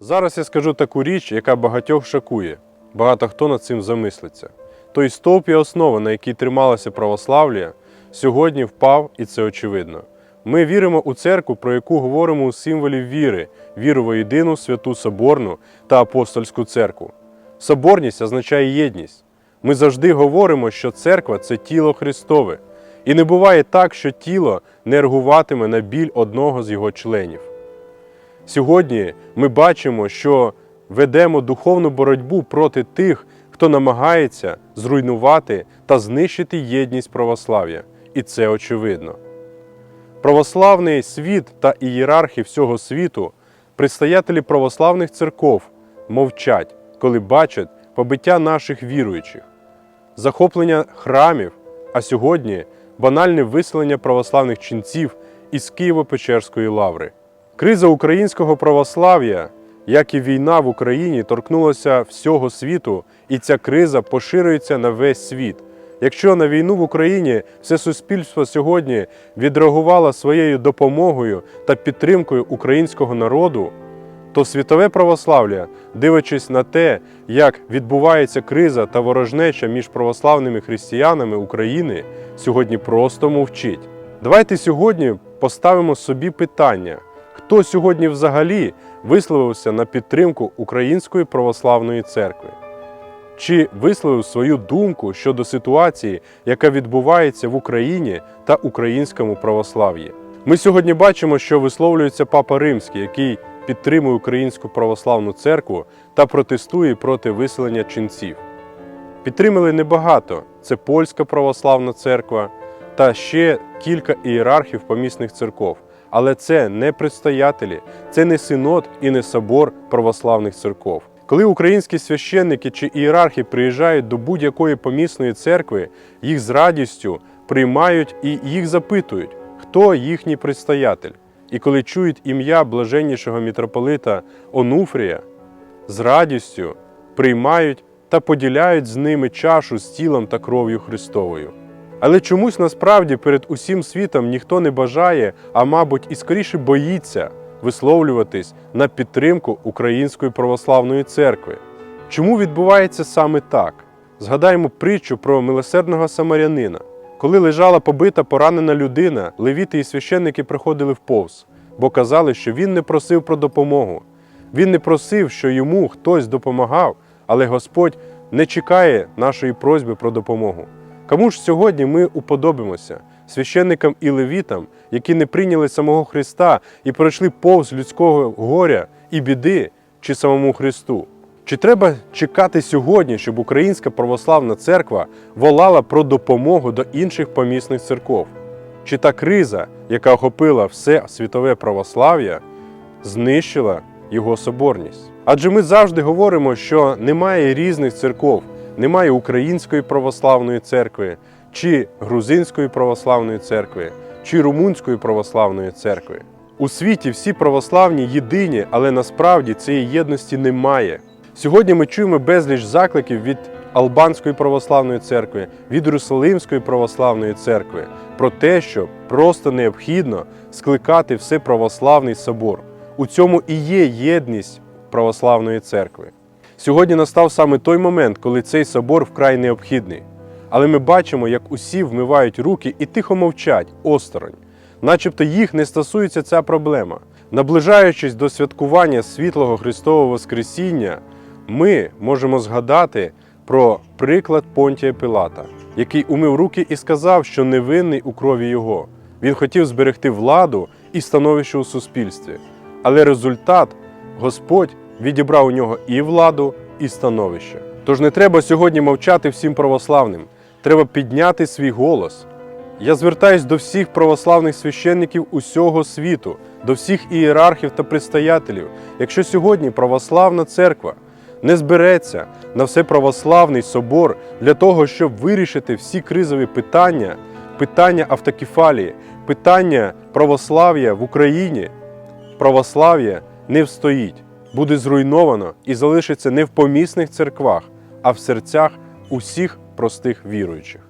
Зараз я скажу таку річ, яка багатьох шокує. Багато хто над цим замислиться. Той стовп і основа, на якій трималося православ'я, сьогодні впав, і це очевидно. Ми віримо у церкву, про яку говоримо у символі віри, віру в єдину святу Соборну та апостольську церкву. Соборність означає єдність. Ми завжди говоримо, що церква це тіло Христове. І не буває так, що тіло не реагуватиме на біль одного з його членів. Сьогодні ми бачимо, що ведемо духовну боротьбу проти тих, хто намагається зруйнувати та знищити єдність православ'я, і це очевидно. Православний світ та ієрархи всього світу, предстоятелі православних церков, мовчать, коли бачать побиття наших віруючих, захоплення храмів, а сьогодні банальне виселення православних ченців із Києво-Печерської лаври. Криза українського православ'я, як і війна в Україні, торкнулася всього світу, і ця криза поширюється на весь світ. Якщо на війну в Україні все суспільство сьогодні відреагувало своєю допомогою та підтримкою українського народу, то світове православ'я, дивлячись на те, як відбувається криза та ворожнеча між православними християнами України, сьогодні просто мовчить. Давайте сьогодні поставимо собі питання, хто сьогодні взагалі висловився на підтримку Української православної церкви. Чи висловив свою думку щодо ситуації, яка відбувається в Україні та українському православ'ї? Ми сьогодні бачимо, що висловлюється Папа Римський, який підтримує Українську православну церкву та протестує проти виселення ченців. Підтримали небагато: це Польська православна церква та ще кілька ієрархів помісних церков. Але це не предстоятелі, це не синод і не собор православних церков. Коли українські священники чи ієрархи приїжджають до будь-якої помісної церкви, їх з радістю приймають і їх запитують, хто їхній предстоятель. І коли чують ім'я блаженнішого мітрополита Онуфрія, з радістю приймають та поділяють з ними чашу з тілом та кров'ю Христовою. Але чомусь насправді перед усім світом ніхто не бажає, а мабуть, і скоріше боїться висловлюватись на підтримку Української православної церкви. Чому відбувається саме так? Згадаємо притчу про милосердного самарянина. Коли лежала побита поранена людина, левіти і священники приходили вповз, бо казали, що він не просив про допомогу. Він не просив, що йому хтось допомагав, але Господь не чекає нашої просьби про допомогу. Кому ж сьогодні ми уподобимося священникам і левітам, які не прийняли самого Христа і пройшли повз людського горя і біди, чи самому Христу? Чи треба чекати сьогодні, щоб Українська православна церква волала про допомогу до інших помісних церков? Чи та криза, яка охопила все світове православ'я, знищила його соборність? Адже ми завжди говоримо, що немає різних церков, немає Української православної церкви, чи Грузинської православної церкви, чи Румунської православної церкви. У світі всі православні єдині, але насправді цієї єдності немає. Сьогодні ми чуємо безліч закликів від Албанської православної церкви, від Єрусалимської православної церкви про те, що просто необхідно скликати всеправославний собор. У цьому і є єдність православної церкви. Сьогодні настав саме той момент, коли цей собор вкрай необхідний. Але ми бачимо, як усі вмивають руки і тихо мовчать осторонь, начебто їх не стосується ця проблема. Наближаючись до святкування світлого Христового Воскресіння, ми можемо згадати про приклад Понтія Пилата, який умив руки і сказав, що невинний у крові його. Він хотів зберегти владу і становище у суспільстві. Але результат Господь відібрав у нього і владу, і становище. Тож не треба сьогодні мовчати всім православним, треба підняти свій голос. Я звертаюсь до всіх православних священників усього світу, до всіх ієрархів та предстоятелів. Якщо сьогодні православна церква не збереться на всеправославний собор для того, щоб вирішити всі кризові питання, питання автокефалії, питання православ'я в Україні, православ'я не встоїть, буде зруйновано і залишиться не в помісних церквах, а в серцях усіх простих віруючих.